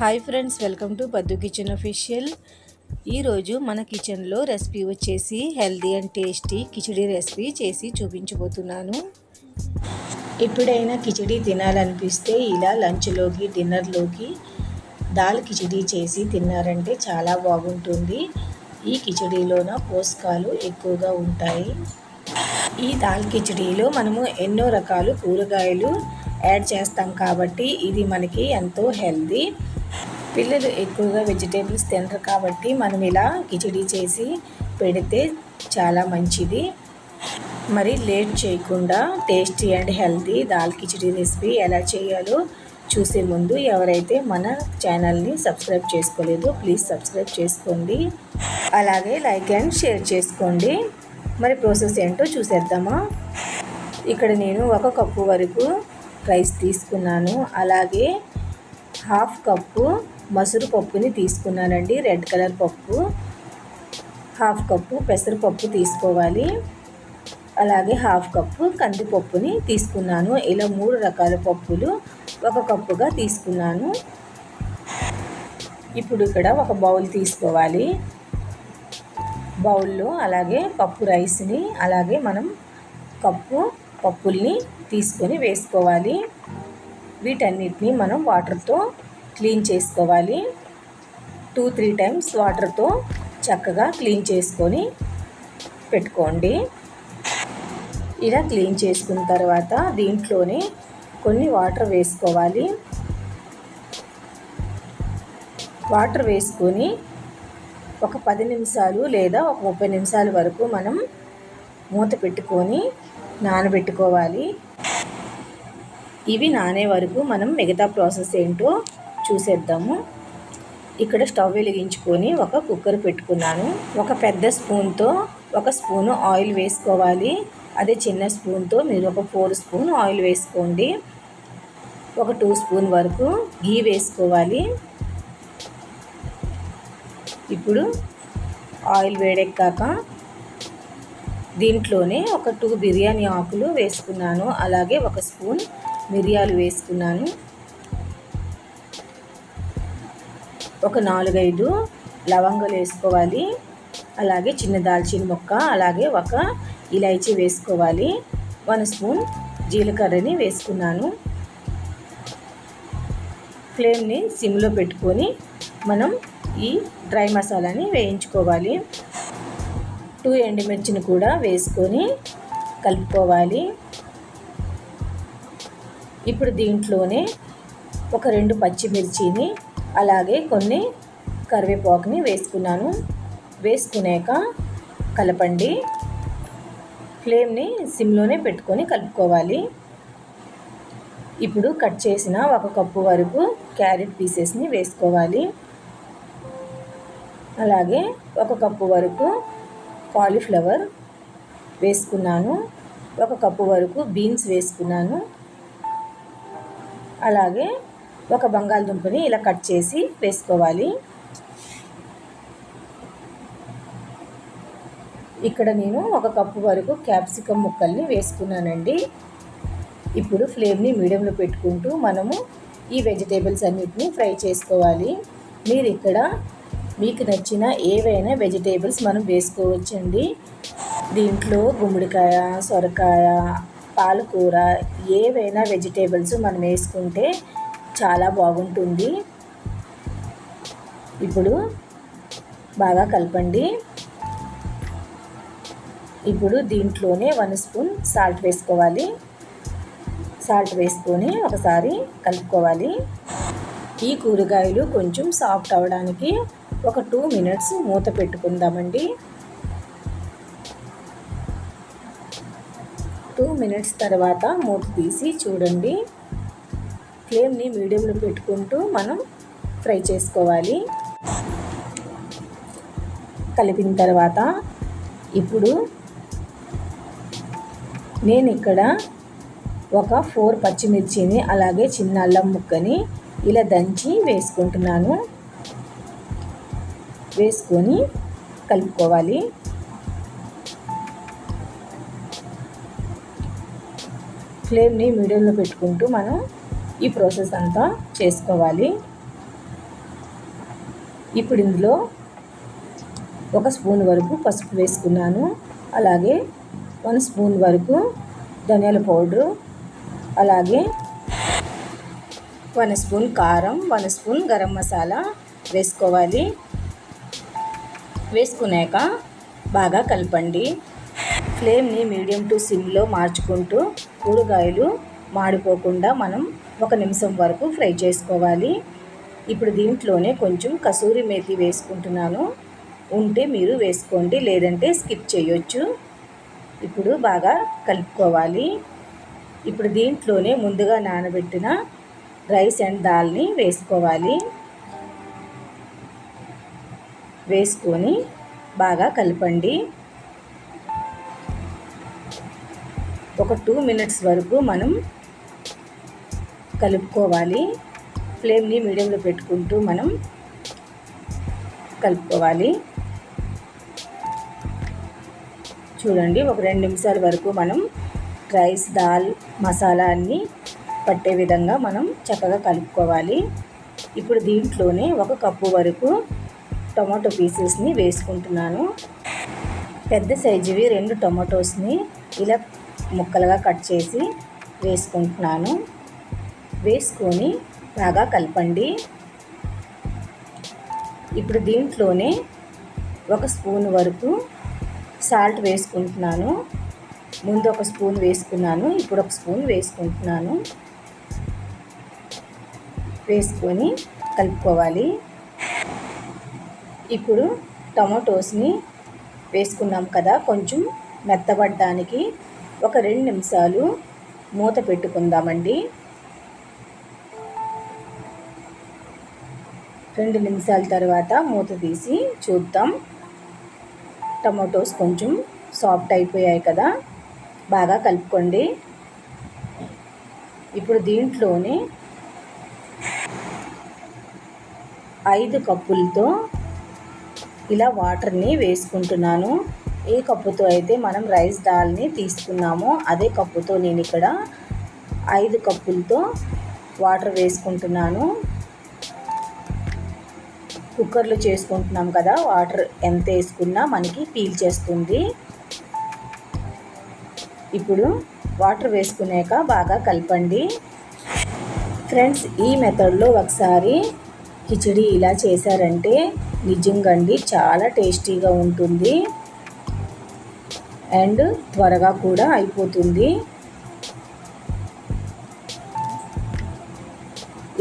Hi friends welcome to Paddu kitchen official ఈరోజు మన కిచెన్లో రెసిపీ వచ్చేసి healthy and tasty khichdi recipe చేసి చూపించబోతున్నాను. ఎప్పుడైనా కిచిడి తినాలనిపిస్తే ఇలా లంచ్లోకి డిన్నర్లోకి దాల్ కిచిడి చేసి తిన్నారంటే చాలా బాగుంటుంది. ఈ కిచిడీలోన పోషకాలు ఎక్కువగా ఉంటాయి. ఈ దాల్ కిచిడీలో మనము ఎన్నో రకాలు కూరగాయలు యాడ్ చేస్తాం కాబట్టి ఇది మనకి ఎంతో హెల్దీ పిల్లలు ఎక్కువగా వెజిటేబుల్స్ తినరు కాబట్టి మనం ఇలా కిచిడి చేసి పెడితే చాలా మంచిది. మరి లేట్ చేయకుండా టేస్టీ అండ్ హెల్తీ దాల్ కిచిడి రెసిపీ ఎలా చేయాలో చూసే ముందు ఎవరైతే మన ఛానల్ని సబ్స్క్రైబ్ చేసుకోలేదో ప్లీజ్ సబ్స్క్రైబ్ చేసుకోండి. అలాగే లైక్ అండ్ షేర్ చేసుకోండి. మరి ప్రాసెస్ ఏంటో చూసేద్దామా? ఇక్కడ నేను ఒక కప్పు వరకు రైస్ తీసుకున్నాను. అలాగే హాఫ్ కప్పు మసురు పప్పుని తీసుకున్నానండి. రెడ్ కలర్ పప్పు హాఫ్ కప్పు పెసరపప్పు తీసుకోవాలి. అలాగే హాఫ్ కప్పు కందిపప్పుని తీసుకున్నాను. ఇలా మూడు రకాల పప్పులు ఒక కప్పుగా తీసుకున్నాను. ఇప్పుడు ఇక్కడ ఒక బౌల్ తీసుకోవాలి. బౌల్లో అలాగే పప్పు రైస్ని అలాగే మనం కప్పు పప్పుల్ని తీసుకొని వేసుకోవాలి. వీటన్నిటిని మనం వాటర్తో క్లీన్ చేసుకోవాలి. టూ త్రీ టైమ్స్ వాటర్తో చక్కగా క్లీన్ చేసుకొని పెట్టుకోండి. ఇలా క్లీన్ చేసుకున్న తర్వాత దీంట్లోనే కొన్ని వాటర్ వేసుకోవాలి. వాటర్ వేసుకొని ఒక పది నిమిషాలు లేదా ఒక ముప్పై నిమిషాల వరకు మనం మూత పెట్టుకొని నానబెట్టుకోవాలి. ఇవి నానే వరకు మనం మిగతా ప్రాసెస్ ఏంటో చూసేద్దాము. ఇక్కడ స్టవ్ వెలిగించుకొని ఒక కుక్కర్ పెట్టుకున్నాను. ఒక పెద్ద స్పూన్తో ఒక స్పూను ఆయిల్ వేసుకోవాలి. అదే చిన్న స్పూన్తో మీరు ఒక ఫోర్ స్పూన్ ఆయిల్ వేసుకోండి. ఒక టూ స్పూన్ వరకు గీ వేసుకోవాలి. ఇప్పుడు ఆయిల్ వేడెక్కాక దీంట్లోనే ఒక టూ బిర్యానీ ఆకులు వేసుకున్నాను. అలాగే ఒక స్పూన్ మిరియాలు వేసుకున్నాను. ఒక నాలుగైదు లవంగాలు వేసుకోవాలి. అలాగే చిన్న దాల్చిన మొక్క అలాగే ఒక ఇలైచీ వేసుకోవాలి. వన్ స్పూన్ జీలకర్రని వేసుకున్నాను. ఫ్లేమ్ని సిమ్లో పెట్టుకొని మనం ఈ డ్రై మసాలాని వేయించుకోవాలి. టూ ఎండుమిర్చిని కూడా వేసుకొని కలుపుకోవాలి. ఇప్పుడు దీంట్లోనే ఒక రెండు పచ్చిమిర్చిని అలాగే కొన్ని కరివేపాకుని వేసుకున్నాను. వేసుకున్నాక కలపండి. ఫ్లేమ్ని సిమ్లోనే పెట్టుకొని కలుపుకోవాలి. ఇప్పుడు కట్ చేసిన ఒక కప్పు వరకు క్యారెట్ పీసెస్ని వేసుకోవాలి. అలాగే ఒక కప్పు వరకు కాలీఫ్లవర్ వేసుకున్నాను. ఒక కప్పు వరకు బీన్స్ వేసుకున్నాను. అలాగే ఒక బంగాళదుంపని ఇలా కట్ చేసి వేసుకోవాలి. ఇక్కడ నేను ఒక కప్పు వరకు క్యాప్సికమ్ ముక్కల్ని వేసుకున్నానండి. ఇప్పుడు ఫ్లేమ్ని మీడియంలో పెట్టుకుంటూ మనము ఈ వెజిటేబుల్స్ అన్నిటిని ఫ్రై చేసుకోవాలి. మీరు ఇక్కడ మీకు నచ్చిన ఏవైనా వెజిటేబుల్స్ మనం వేసుకోవచ్చండి. దీంట్లో గుమ్మడికాయ సొరకాయ పాలకూర ఏవైనా వెజిటేబుల్స్ మనం వేసుకుంటే చాలా బాగుంటుంది. ఇప్పుడు బాగా కలపండి. ఇప్పుడు దీంట్లోనే వన్ స్పూన్ సాల్ట్ వేసుకోవాలి. సాల్ట్ వేసుకొని ఒకసారి కలుపుకోవాలి. ఈ కూరగాయలు కొంచెం సాఫ్ట్ అవ్వడానికి ఒక టూ మినిట్స్ మూత పెట్టుకుందామండి. టూ మినిట్స్ తర్వాత మూత తీసి చూడండి. ఫ్లేమ్ని మీడియంలో పెట్టుకుంటూ మనం ఫ్రై చేసుకోవాలి. కలిపిన తర్వాత ఇప్పుడు నేను ఇక్కడ ఒక ఫోర్ పచ్చిమిర్చిని అలాగే చిన్న అల్లం ముక్కని ఇలా దంచి వేసుకుంటున్నాను. వేసుకొని కలుపుకోవాలి. ఫ్లేమ్ని మీడియంలో పెట్టుకుంటూ మనం ఈ ప్రాసెస్ అంతా చేసుకోవాలి. ఇప్పుడు ఇందులో ఒక స్పూన్ వరకు పసుపు వేసుకున్నాను. అలాగే వన్ స్పూన్ వరకు ధనియాల పౌడరు. అలాగే వన్ స్పూన్ కారం వన్ స్పూన్ గరం మసాలా వేసుకోవాలి. వేసుకున్నాక బాగా కలపండి. ఫ్లేమ్ని మీడియం టు సిమ్లో మార్చుకుంటూ కూరగాయలు మాడిపోకుండా మనం ఒక నిమిషం వరకు ఫ్రై చేసుకోవాలి. ఇప్పుడు దీంట్లోనే కొంచెం కసూరి మేతి వేసుకుంటున్నాను. ఉంటే మీరు వేసుకోండి లేదంటే స్కిప్ చేయొచ్చు. ఇప్పుడు బాగా కలుపుకోవాలి. ఇప్పుడు దీంట్లోనే ముందుగా నానబెట్టిన రైస్ అండ్ దాల్ని వేసుకోవాలి. వేసుకొని బాగా కలపండి. ఒక టూ మినిట్స్ వరకు మనం కలుపుకోవాలి. ఫ్లేమ్ని మీడియంలో పెట్టుకుంటూ మనం కలుపుకోవాలి. చూడండి ఒక రెండు నిమిషాల వరకు మనం రైస్ దాల్ మసాలా అన్నీ పట్టే విధంగా మనం చక్కగా కలుపుకోవాలి. ఇప్పుడు దీంట్లోనే ఒక కప్పు వరకు టొమాటో పీసెస్ని వేసుకుంటున్నాను. పెద్ద సైజువి రెండు టొమాటోస్ని ఇలా ముక్కలుగా కట్ చేసి వేసుకుంటున్నాను. వేసుకొని బాగా కలపండి. ఇప్పుడు దీంట్లోనే ఒక స్పూన్ వరకు సాల్ట్ వేసుకుంటున్నాను. ముందు ఒక స్పూన్ వేసుకున్నాను ఇప్పుడు ఒక స్పూన్ వేసుకుంటున్నాను. వేసుకొని కలుపుకోవాలి. ఇప్పుడు టమాటోస్ని వేసుకున్నాం కదా కొంచెం మెత్తబడ్డానికి ఒక రెండు నిమిషాలు మూత పెట్టుకుందామండి. రెండు నిమిషాల తర్వాత మూత తీసి చూద్దాం. టమాటోస్ కొంచెం సాఫ్ట్ అయిపోయాయి కదా బాగా కలుపుకోండి. ఇప్పుడు దీంట్లోనే ఐదు కప్పులతో ఇలా వాటర్ని వేసుకుంటున్నాను. ఏ కప్పుతో అయితే మనం రైస్ దాల్ని తీసుకున్నామో అదే కప్పుతో నేను ఇక్కడ ఐదు కప్పులతో వాటర్ వేసుకుంటున్నాను. కుక్కర్లో చేసుకుంటున్నాం కదా వాటర్ ఎంత వేసుకున్నా మనకి పీల్ చేస్తుంది. ఇప్పుడు వాటర్ వేసుకున్నాక బాగా కలపండి. ఫ్రెండ్స్ ఈ మెథడ్లో ఒకసారి కిచడీ ఇలా చేశారంటే నిజంగా అండి చాలా టేస్టీగా ఉంటుంది. అండ్ త్వరగా కూడా అయిపోతుంది.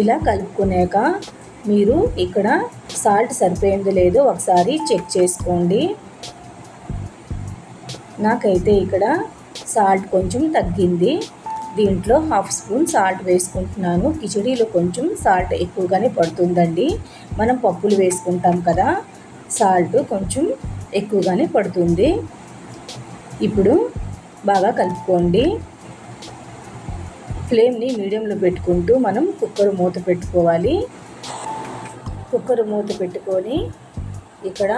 ఇలా కలుపుకున్నాక మీరు ఇక్కడ సాల్ట్ సరిపోయిందో లేదో ఒకసారి చెక్ చేసుకోండి. నాకైతే ఇక్కడ సాల్ట్ కొంచెం తగ్గింది. దీంట్లో హాఫ్ స్పూన్ సాల్ట్ వేసుకుంటున్నాను. కిచడీలో కొంచెం సాల్ట్ ఎక్కువగానే పడుతుందండి. మనం పప్పులు వేసుకుంటాం కదా సాల్ట్ కొంచెం ఎక్కువగానే పడుతుంది. ఇప్పుడు బాగా కలుపుకోండి. ఫ్లేమ్ని మీడియంలో పెట్టుకుంటూ మనం కుక్కర్ మూత పెట్టుకోవాలి. కుక్కర్ మూత పెట్టుకొని ఇక్కడ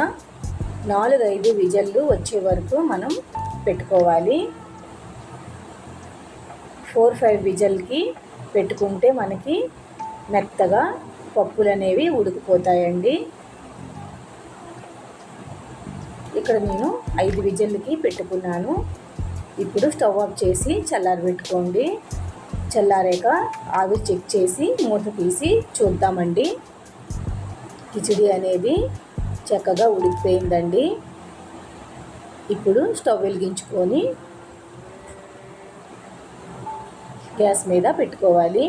నాలుగు ఐదు విజల్లు వచ్చే వరకు మనం పెట్టుకోవాలి. ఫోర్ ఫైవ్ విజల్కి పెట్టుకుంటే మనకి మెత్తగా పప్పులు అనేవి ఉడికిపోతాయండి. ఇక్కడ నేను ఐదు విజల్కి పెట్టుకున్నాను. ఇప్పుడు స్టవ్ ఆఫ్ చేసి చల్లారబెట్టుకోండి చల్లారాక ఆవిరి చెక్ చేసి మూత తీసి చూద్దామండి. కిచిడి అనేది చక్కగా ఉడికిపోయిందండి. ఇప్పుడు స్టవ్ వెలిగించుకొని గ్యాస్ మీద పెట్టుకోవాలి.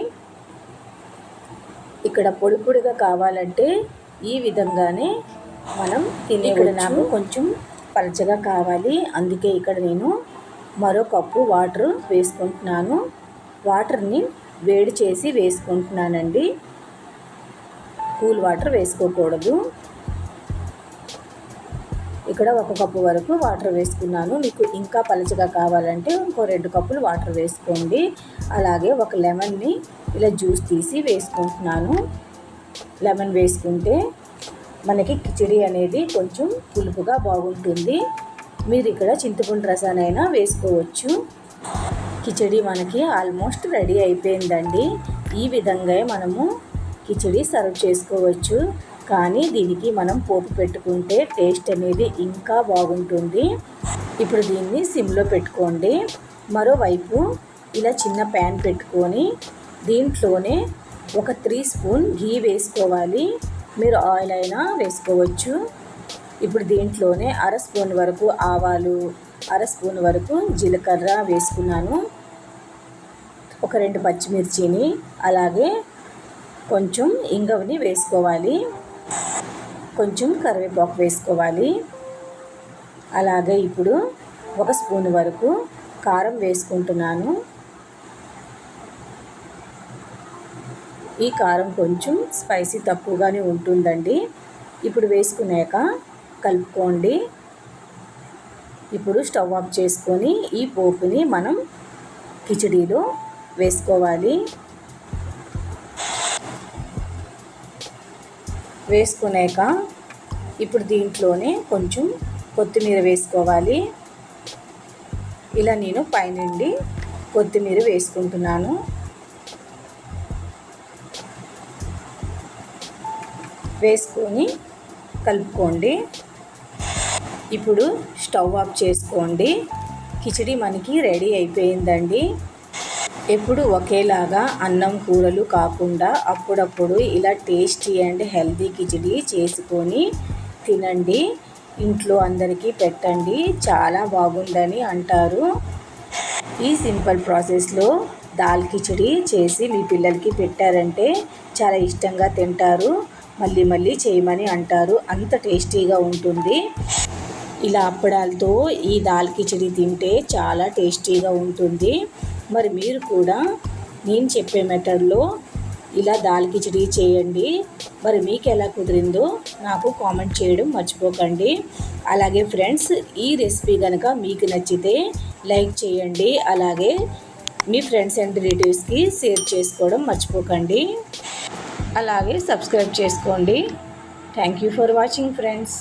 ఇక్కడ పొడి పొడిగా కావాలంటే ఈ విధంగానే మనం తినే ఇక్కడ నాకు కొంచెం పలచగా కావాలి. అందుకే ఇక్కడ నేను మరో కప్పు వాటర్ వేసుకుంటున్నాను. వాటర్ని వేడి చేసి వేసుకుంటున్నానండి. కూల్ వాటర్ వేసుకోకూడదు. ఇక్కడ ఒక కప్పు వరకు వాటర్ వేసుకున్నాను. మీకు ఇంకా పలచగా కావాలంటే ఇంకో రెండు కప్పులు వాటర్ వేసుకోండి. అలాగే ఒక లెమన్ని ఇలా జ్యూస్ తీసి వేసుకుంటున్నాను. లెమన్ వేసుకుంటే మనకి కిచిడి అనేది కొంచెం పులుపుగా బాగుంటుంది. మీరు ఇక్కడ చింతపండు రసానైనా వేసుకోవచ్చు. కిచడి మనకి ఆల్మోస్ట్ రెడీ అయిపోయిందండి. ఈ విధంగా మనము కిచడి సర్వ్ చేసుకోవచ్చు. కానీ దీనికి మనం పోపు పెట్టుకుంటే టేస్ట్ అనేది ఇంకా బాగుంటుంది. ఇప్పుడు దీన్ని సిమ్లో పెట్టుకోండి. మరోవైపు ఇలా చిన్న ప్యాన్ పెట్టుకొని దీంట్లోనే ఒక త్రీ స్పూన్ ఘీ వేసుకోవాలి. మీరు ఆయిల్ అయినా వేసుకోవచ్చు. ఇప్పుడు దీంట్లోనే అర స్పూన్ వరకు ఆవాలు అర స్పూన్ వరకు జీలకర్ర వేసుకున్నాను. ఒక రెండు పచ్చిమిర్చిని అలాగే కొంచెం ఇంగవని వేసుకోవాలి. కొంచెం కరివేపాకు వేసుకోవాలి. అలాగే ఇప్పుడు ఒక స్పూన్ వరకు కారం వేసుకుంటున్నాను. ఈ కారం కొంచెం స్పైసీ తక్కువగానే ఉంటుందండి. ఇప్పుడు వేసుకున్నాక కలుపుకోండి. ఇప్పుడు స్టవ్ ఆఫ్ చేసుకొని ఈ పోపుని మనం కిచడీలో వేసుకోవాలి. వేసుకున్నాక ఇప్పుడు దీంట్లోనే కొంచెం కొత్తిమీర వేసుకోవాలి. ఇలా నేను పైనుండి కొత్తిమీర వేసుకుంటున్నాను. వేసుకొని కలుపుకోండి. ఇప్పుడు స్టవ్ ఆఫ్ చేసుకోండి. కిచడీ మనకి రెడీ అయిపోయిందండి. ఎప్పుడు ఒకేలాగా అన్నం కూరలు కాకుండా అప్పుడప్పుడు ఇలా టేస్టీ అండ్ హెల్దీ కిచిడి చేసుకొని తినండి. ఇంట్లో అందరికీ పెట్టండి. చాలా బాగుందని అంటారు. ఈ సింపుల్ ప్రాసెస్లో దాల్ కిచడి చేసి మీ పిల్లలకి పెట్టారంటే చాలా ఇష్టంగా తింటారు. మళ్ళీ మళ్ళీ చేయమని అంటారు. అంత టేస్టీగా ఉంటుంది. ఇలా అప్పడాలతో ఈ దాల్ కిచడి తింటే చాలా టేస్టీగా ఉంటుంది. మరి మీరు కూడా నేను చెప్పే మెథడ్లో ఇలా దాల్ కిచడీ చేయండి. మరి మీకు ఎలా కుదిరిందో నాకు కామెంట్ చేయడం మర్చిపోకండి. అలాగే ఫ్రెండ్స్ ఈ రెసిపీ కనుక మీకు నచ్చితే లైక్ చేయండి. అలాగే మీ ఫ్రెండ్స్ అండ్ రిలేటివ్స్కి షేర్ చేసుకోవడం మర్చిపోకండి. అలాగే సబ్స్క్రైబ్ చేసుకోండి. Thank you for watching friends.